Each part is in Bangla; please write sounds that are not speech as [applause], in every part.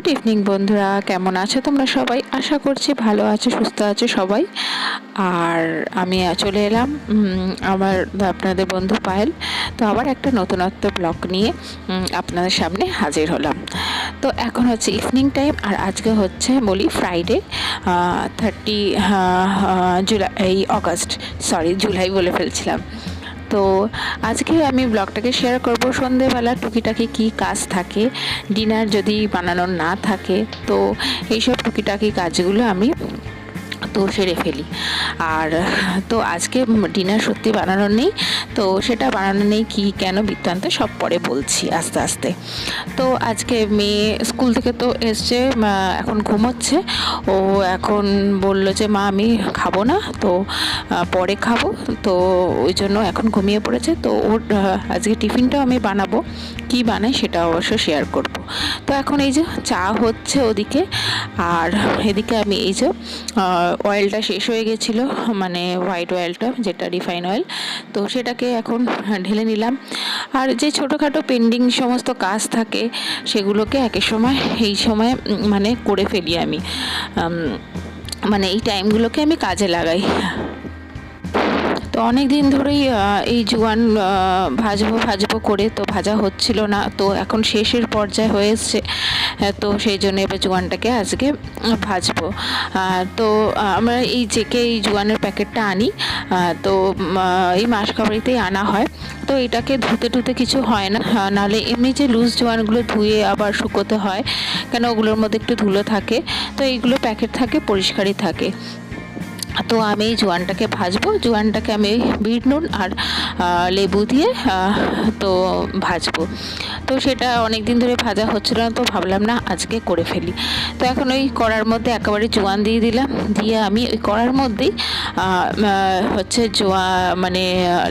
গুড ইভিনিং বন্ধুরা। কেমন আছো তোমরা সবাই? আশা করছি ভালো আছো, সুস্থ আছো সবাই। আর আমি চলে এলাম আমার আপনাদের বন্ধু পায়েল। তো আবার একটা নতুনত্ব ব্লগ নিয়ে আপনাদের সামনে হাজির হলাম। তো এখন হচ্ছে ইভিনিং টাইম আর আজকে হচ্ছে বলি ফ্রাইডে থার্টি জুলাই, এই অগাস্ট সরি জুলাই বলে ফেলছিলাম। তো আজকে আমি ব্লগটাকে শেয়ার করব সন্ধেবেলা টুকিটাকি কি কাজ থাকে ডিনার যদি বানানোর না থাকে, তো এইসব টুকিটাকি কাজগুলো আমি তো সেরে ফেলি। আর তো আজকে ডিনার সত্যি বানানোর নেই, তো সেটা বানানো নেই কি, কেন বৃত্তান্ত সব পরে বলছি আস্তে আস্তে। তো আজকে মেয়ে স্কুল থেকে তো এসছে এখন ঘুমোচ্ছে। ও এখন বলল যে, মা, আমি খাব না। তো পরে খাব। তো ওই জন্য এখন ঘুমিয়ে পড়েছে। তো ওর আজকে টিফিনটাও আমি বানাবো। কি বানাই সেটা অবশ্য শেয়ার করব। তো এখন এই যে চা হচ্ছে ওদিকে। আর এদিকে আমি এই যে অয়েলটা শেষ হয়ে গেছিল মানে হোয়াইট অয়েলটা যেটা রিফাইন অয়েল তো সেটাকে এখন ঢেলে নিলাম। আর যে ছোটোখাটো পেন্ডিং সমস্ত কাজ থাকে, সেগুলোকে একের সময়, এই সময় মানে করে ফেলি আমি। মানে এই টাইমগুলোকে আমি কাজে লাগাই। তো অনেক দিন ধরেই এই জোয়ান ভাজবো ভাজবো করে তো ভাজা হচ্ছিল না। তো এখন শেষের পর্যায়ে হয়ে এসছে। তো সেই জন্য এবার জোয়ানটাকে আজকে ভাজবো। তো আমরা এই জেকে এই জোয়ানের প্যাকেটটা আনি। তো এই মাসকাবাড়িতেই আনা হয়। তো এটাকে ধুতে টুতে কিছু হয় না। নাহলে এমনি যে লুজ জোয়ানগুলো ধুয়ে আবার শুকোতে হয়, কেন ওগুলোর মধ্যে একটু ধুলো থাকে, তো এইগুলো প্যাকেট থাকে, পরিষ্কারই থাকে। তো আমি জোয়ানটাকে ভাজবো। জোয়ানটাকে আমি বিট নুন আর লেবু দিয়ে তো ভাজবো। তো সেটা অনেক দিন ধরে ভাজা হচ্ছিল না, তো ভাবলাম না আজকে করে ফেলি। তো এখন ওই কড়ার মধ্যে একেবারে জোয়ান দিয়ে দিলাম। দিয়ে আমি ওই কড়ার মধ্যেই হচ্ছে জোয়া মানে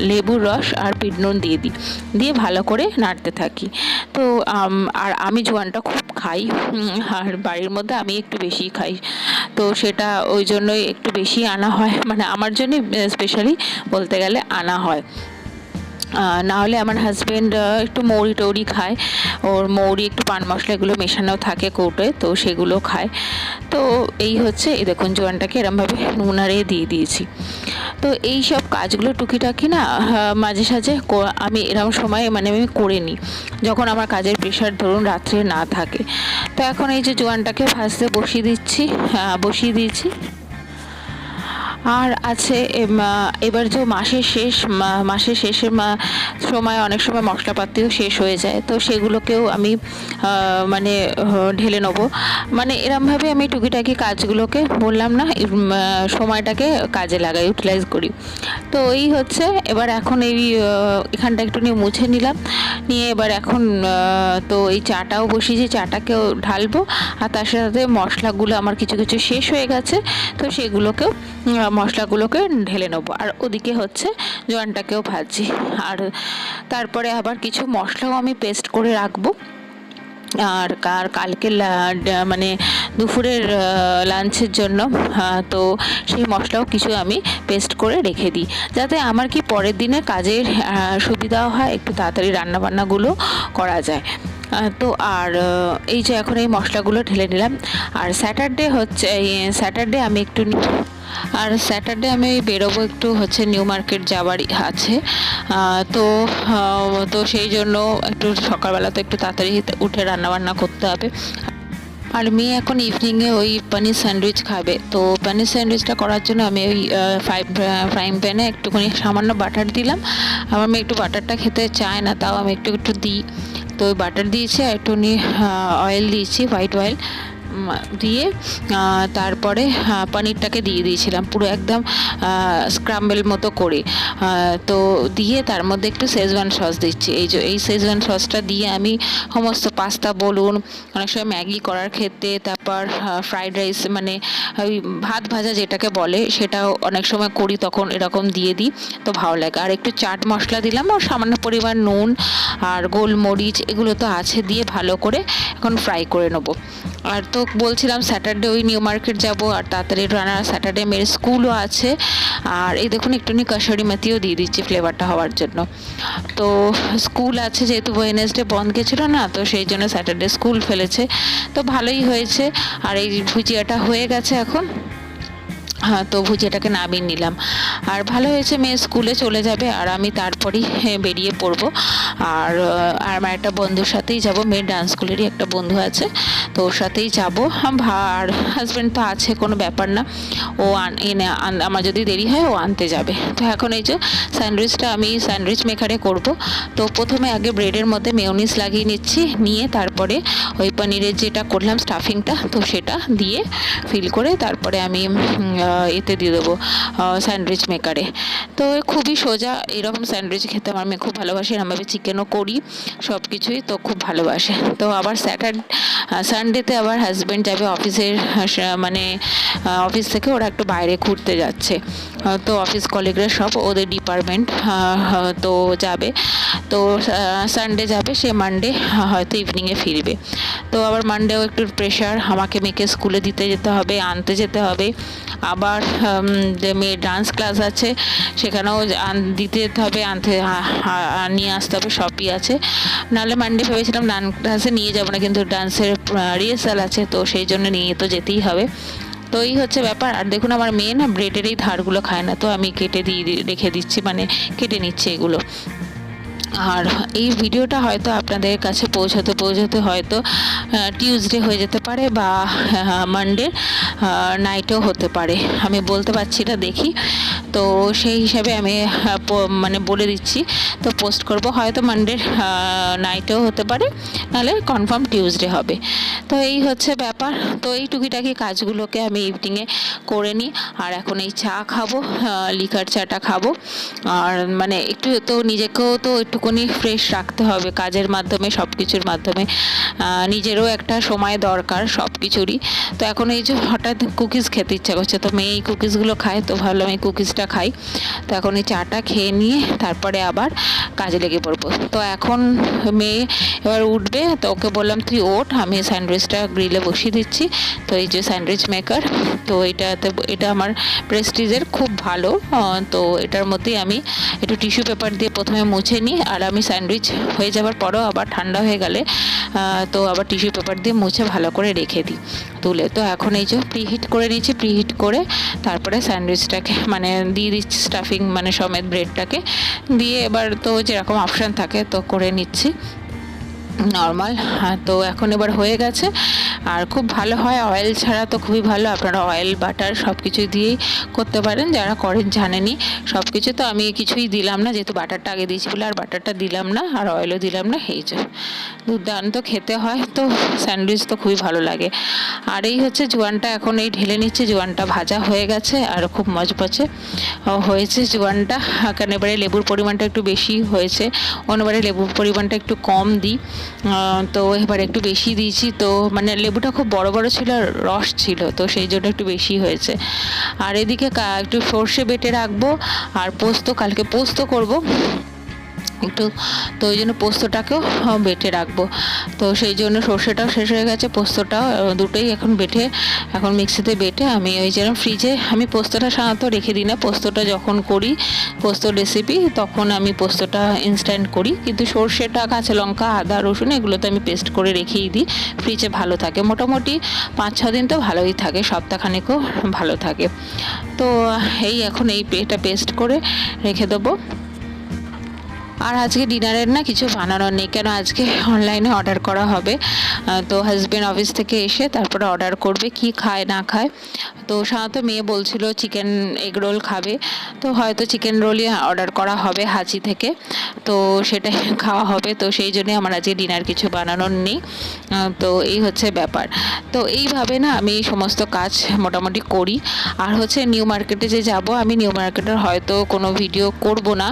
লেবুর রস আর বিট নুন দিয়ে দিই। দিয়ে ভালো করে নাড়তে থাকি। তো আর আমি জোয়ানটা খুব খাই আর বাড়ির মধ্যে আমি একটু বেশি খাই। তো সেটা ওই জন্যই একটু বেশি আনা হয়। মানে আমার জন্য স্পেশালি বলতে গেলে আনা হয়। না হলে আমার হাজব্যান্ড একটু মৌরি টৌরি খায়। ওর মৌরি, একটু পান মশলা এগুলো মেশানো থাকে কৌটোয়, তো সেগুলো খায়। তো এই হচ্ছে, এই দেখুন জোয়ানটাকে এরমভাবে নুন আরে দিয়ে দিয়েছি। তো এই সব কাজগুলো টুকিটাকি না মাঝে সাঝে আমি এরকম সময় মানে আমি করে নিই। যখন আমার কাজের প্রেশার ধরুন রাত্রে না থাকে। তো এখন এই যে জোয়ানটাকে ভাজতে বসিয়ে দিচ্ছি বসিয়ে দিয়েছি। আর আছে এবার যে মাসের শেষ মাসের শেষের মা- সময় অনেক সময় মশলাপাতিও শেষ হয়ে যায়। তো সেগুলোকেও আমি মানে ঢেলে নেব। মানে এরমভাবে আমি টুকিটাকি কাজগুলোকে বললাম না সময়টাকে কাজে লাগাই ইউটিলাইজ করি। তো এই হচ্ছে, এবার এখন এই এখানটা একটু নিয়ে মুছে নিলাম। নিয়ে এবার এখন তো এই চাটাও বসিয়েছি, চাটাকেও ঢালবো। আর তার সাথে মশলাগুলো আমার কিছু কিছু শেষ হয়ে গেছে। তো সেগুলোকেও মশলাগুলোকে ঢেলে নেব। আর ওদিকে হচ্ছে জোয়ানটাকেও ভাজছি। আর তারপরে আবার কিছু মশলাও আমি পেস্ট করে রাখব। আর কার কালকে মানে দুপুরের লাঞ্চের জন্য তো সেই মশলাও কিছু আমি পেস্ট করে রেখে দিই। যাতে আমার কি পরের দিনে কাজের সুবিধাও হয়, একটু তাড়াতাড়ি রান্নাবান্নাগুলো করা যায়। তো আর এই যে এখন এই মশলাগুলো ঢেলে নিলাম। আর স্যাটারডে হচ্ছে স্যাটারডে আমি একটু আর স্যাটারডে আমি বেরোবো একটু হচ্ছে নিউ মার্কেট যাওয়ারই আছে। তো তো সেই জন্য একটু সকালবেলা তো একটু তাড়াতাড়ি উঠে রান্নাবান্না করতে হবে। আর মেয়ে এখন ইভিনিংয়ে ওই পনির স্যান্ডউইচ খাবে। তো পনির স্যান্ডউইচটা করার জন্য আমি ওই ফ্রাই ফ্রাইং প্যানে একটুখানি সামান্য বাটার দিলাম। আমার মেয়ে একটু বাটারটা খেতে চায় না, তাও আমি একটু একটু দিই। তো ওই বাটার দিয়েছি আর একটু অয়েল দিয়েছি হোয়াইট অয়েল দিয়ে তারপরে পনিরটাকে দিয়ে দিয়েছিলাম পুরো একদম স্ক্রাম্বেল মতো করে। তো দিয়ে তার মধ্যে একটু শেজওয়ান সস দিচ্ছি। এই যে, এই শেজওয়ান সসটা দিয়ে আমি সমস্ত পাস্তা বলুন, অনেক সময় ম্যাগি করার ক্ষেত্রে, তারপর ফ্রাইড রাইস মানে ওই ভাত ভাজা যেটাকে বলে, সেটাও অনেক সময় করি, তখন এরকম দিয়ে দিই, তো ভালো লাগে। আর একটু চাট মশলা দিলাম আর সামান্য পরিমাণ নুন আর গোলমরিচ, এগুলো তো আছে, দিয়ে ভালো করে এখন ফ্রাই করে নেব। আর তো বলছিলাম স্যাটারডে ওই নিউ মার্কেট যাব, আর তাড়াতাড়ি রানার স্যাটারডে মেয়ের স্কুলও আছে। আর এই দেখুন, একটুখানি কাশারি মেথিও দিয়ে দিচ্ছি ফ্লেভারটা হওয়ার জন্য। তো স্কুল আছে, যেহেতু ওয়েনেসডে বন্ধ গেছিল না, তো সেই জন্য স্যাটারডে স্কুল ফেলেছে। তো ভালোই হয়েছে, আর এই ভুজিয়াটা হয়ে গেছে এখন। হ্যাঁ তো ভুজিয়াটাকে নামিয়ে নিলাম। আর ভালো হয়েছে মেয়ে স্কুলে চলে যাবে আর আমি তারপরেই হ্যাঁ, বেরিয়ে পড়ব। আর আর আমার একটা বন্ধুর সাথেই যাব মেয়ের ডান্স স্কুলেরই একটা বন্ধু আছে তো ওর সাথেই যাব। আর হাজব্যান্ড তো আছে কোনো ব্যাপার না। ও এনে আমার যদি দেরি হয় ও আনতে যাবে। তো এখন এই যে স্যান্ডউইচটা আমি স্যান্ডউইচ মেকারে করব। তো প্রথমে আগে ব্রেডের মধ্যে মেয়োনিজ লাগিয়ে নিচ্ছি নিয়ে তারপরে ওই পনিরের যেটা করলাম স্টাফিংটা তো সেটা দিয়ে ফিল করে তারপরে আমি এতে দিয়ে দেবো স্যান্ডউইচ মেকারে তো খুবই সোজা এরকম স্যান্ডউইচ খেতে আমার মেয়ে খুব ভালোবাসে এরমভাবে চিকেনও করি সব কিছুই তো খুব ভালোবাসে। তো আবার স্যাটারডে সানডেতে আবার হাজব্যান্ড যাবে অফিসের মানে অফিস থেকে ওরা একটু বাইরে ঘুরতে যাচ্ছে। তো অফিস কলিগরা সব ওদের ডিপার্টমেন্ট তো যাবে। তো সানডে যাবে, সে মানডে হয়তো ইভিনিংয়ে ফিরবে। তো আবার মানডেও একটু প্রেশার আমাকে মেয়েকে স্কুলে দিতে যেতে হবে, আনতে যেতে হবে। আবার যে মেয়ের ডান্স ক্লাস আছে, সেখানেও দিতে যেতে হবে, আনতে নিয়ে আসতে হবে, সবই আছে। নাহলে মানডে ভেবেছিলাম ডান্স ক্লাসে নিয়ে যাব না, কিন্তু ডান্সের রিহার্সাল আছে, তো সেই জন্য নিয়ে তো যেতেই হবে। তো এই হচ্ছে ব্যাপার। আর দেখুন, আমার মেয়ে না ব্রেডের এই ধারগুলো খায় না, তো আমি কেটে দিয়ে রেখে দিচ্ছি মানে কেটে নিচ্ছি এগুলো। আর এই ভিডিওটা হয়তো আপনাদের কাছে পৌঁছাতে পৌঁছাতে হয়তো টিউসডে হয়ে যেতে পারে বা মানডে নাইটেও হতে পারে। আমি বলতে পারছি না দেখি। তো সেই হিসাবে আমি মানে বলে দিচ্ছি। তো পোস্ট করব। হয়তো মানডে নাইটেও হতে পারে, নাহলে কনফার্ম টিউসডে হবে। তো এই হচ্ছে ব্যাপার। তো এই টুকিটাকি কাজগুলোকে আমি ইভিনিংয়ে করে নিই। আর এখন এই চা খাব লিকার চাটা খাব। আর মানে একটু তো নিজেকেও তো একটুখানি ফ্রেশ রাখতে হবে কাজের মাধ্যমে সব কিছুর মাধ্যমে নিজেরও একটা সময় দরকার সব কিছুরই তো এখন এই যে হঠাৎ কুকিজ খেতে ইচ্ছা করছে, তো মেয়ে এই কুকিজগুলো খায়, তো ভাবলাম এই কুকিজটা খাই। তো এখন এই চাটা খেয়ে নিয়ে তারপরে আবার কাজে লেগে পড়ব। তো এখন মেয়ে এবার উঠবে, তো ওকে বললাম, তুই ওঠ, আমি স্যান্ডউইচটা গ্রিলে বসিয়ে দিচ্ছি। তো এই যে স্যান্ডউইচ মেকার, তো এটাতে, এটা আমার প্রেস্টিজের খুব ভালো। তো এটার মধ্যেই আমি একটু টিস্যু পেপার দিয়ে প্রথমে মুছে নিই আর আমি স্যান্ডউইচ হয়ে যাওয়ার পরও আবার ঠান্ডা হয়ে গেলে তো আবার টিস্যু পেপার দিয়ে মুছে ভালো করে রেখে দিই। তুলে, তো এখন এই যে প্রিহিট করে নিচ্ছি প্রিহিট করে তারপরে স্যান্ডউইচটাকে মানে দিয়ে দিচ্ছি স্টাফিং মানে সমেত ব্রেডটাকে, দিয়ে এবার তো যেরকম অপশান থাকে তো করে নিচ্ছি। নর্মাল হ্যাঁ তো এখন এবার হয়ে গেছে। আর খুব ভালো হয় অয়েল ছাড়া তো খুবই ভালো। আপনারা অয়েল বাটার সব কিছু দিয়েই করতে পারেন যারা করেন জানেনি সব কিছু তো আমি কিছুই দিলাম না যেহেতু বাটারটা আগে দিয়েছি বলে আর বাটারটা দিলাম না আর অয়েলও দিলাম না এই যে। দুর্দান্ত খেতে হয় তো স্যান্ডউইচ তো খুবই ভালো লাগে। আর এই হচ্ছে জোয়ানটা এখন এই ঢেলে নিচ্ছে জোয়ানটা ভাজা হয়ে গেছে আর খুব মজমচে ও, হয়েছে জোয়ানটা। কারণ এবারে লেবুর পরিমাণটা একটু বেশি হয়েছে অন্যবারে লেবুর পরিমাণটা একটু কম দিই। তো এবার একটু বেশি দিয়েছি। তো মানে লেবুটা খুব বড় বড় ছিল রস ছিল, তো সেই জন্য একটু বেশি হয়েছে। আর এদিকে একটু সর্ষে বেটে রাখব, আর পোস্ত, কালকে পোস্ত করব। একটু, তো ওই জন্য পোস্তটাকেও বেটে রাখব। তো সেই জন্য সর্ষেটাও শেষ হয়ে গেছে, পোস্তটাও দুটোই এখন বেটে, এখন মিক্সিতে বেটে আমি ওই যেরকম ফ্রিজে, আমি পোস্তটা সাধারণত রেখে দিই না, পোস্তটা যখন করি, পোস্ত রেসিপি তখন আমি পোস্তটা ইনস্ট্যান্ট করি। কিন্তু সর্ষেটা, কাঁচা লঙ্কা, আদা, রসুন এগুলো তো আমি পেস্ট করে রেখেই দিই ফ্রিজে ভালো থাকে। মোটামুটি পাঁচ, ছ দিন তো ভালোই থাকে, সপ্তাহখানেকও ভালো থাকে। তো, এই এখন এই এটা পেস্ট করে রেখে দেবো। আর আজকে ডিনারের না কিছু বানানোর নেই, কেন আজকে অনলাইনে অর্ডার করা হবে। তো হাজব্যান্ড অফিস থেকে এসে তারপরে অর্ডার করবে, কি খায়, না খায়। তো সাধারণত মেয়ে বলছিল চিকেন এগ রোল খাবে। তো হয়তো চিকেন রোলই অর্ডার করা হবে হাঁচি থেকে। তো সেটাই [laughs] খাওয়া হবে। তো সেই জন্যে আমার আজকে ডিনার কিছু বানানোর নেই। তো এই হচ্ছে ব্যাপার। তো এইভাবে না আমি সমস্ত কাজ মোটামুটি করি। আর হচ্ছে নিউ মার্কেটে যে যাব, আমি নিউ মার্কেটের হয়তো কোনো ভিডিও করব না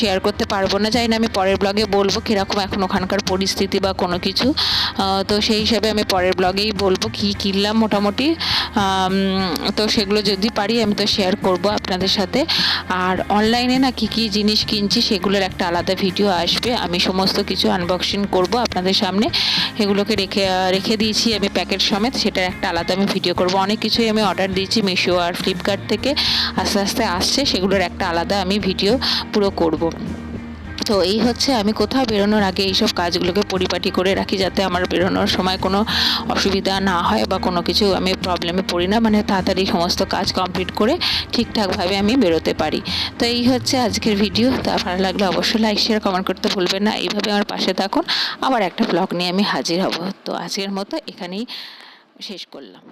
শেয়ার করতে পারব পারব না, জানি না আমি পরের ব্লগে বলব কীরকম এখন ওখানকার পরিস্থিতি বা কোনো কিছু। তো সেই হিসাবে আমি পরের ব্লগেই বলব কী কিনলাম মোটামুটি। তো সেগুলো যদি পারি আমি তো শেয়ার করব আপনাদের সাথে। আর অনলাইনে না কী কী জিনিস কিনছি সেগুলোর একটা আলাদা ভিডিও আসবে। আমি সমস্ত কিছু আনবক্সিং করব আপনাদের সামনে। এগুলোকে রেখে রেখে দিয়েছি আমি প্যাকেট সমেত। সেটার একটা আলাদা আমি ভিডিও করব। অনেক কিছুই আমি অর্ডার দিয়েছি মিশো আর ফ্লিপকার্ট থেকে। আস্তে আস্তে আসছে। সেগুলোর একটা আলাদা আমি ভিডিও পুরো করব। তো এই হচ্ছে আমি কোথাও বেরোনোর আগে এইসব কাজগুলোকে পরিপাটি করে রাখি যাতে আমার বেরোনোর সময় কোনো অসুবিধা না হয় বা কোনো কিছু আমি প্রবলেমে পড়ি না। মানে তাড়াতাড়ি সমস্ত কাজ কমপ্লিট করে ঠিকঠাকভাবে আমি বেরোতে পারি। তো এই হচ্ছে আজকের ভিডিও তা ভালো লাগলে অবশ্যই লাইক শেয়ার কমেন্ট করতে ভুলবেন না। এইভাবে আমার পাশে থাকুন। আবার একটা ব্লগ নিয়ে আমি হাজির হব। তো আজকের মতো এখানেই শেষ করলাম।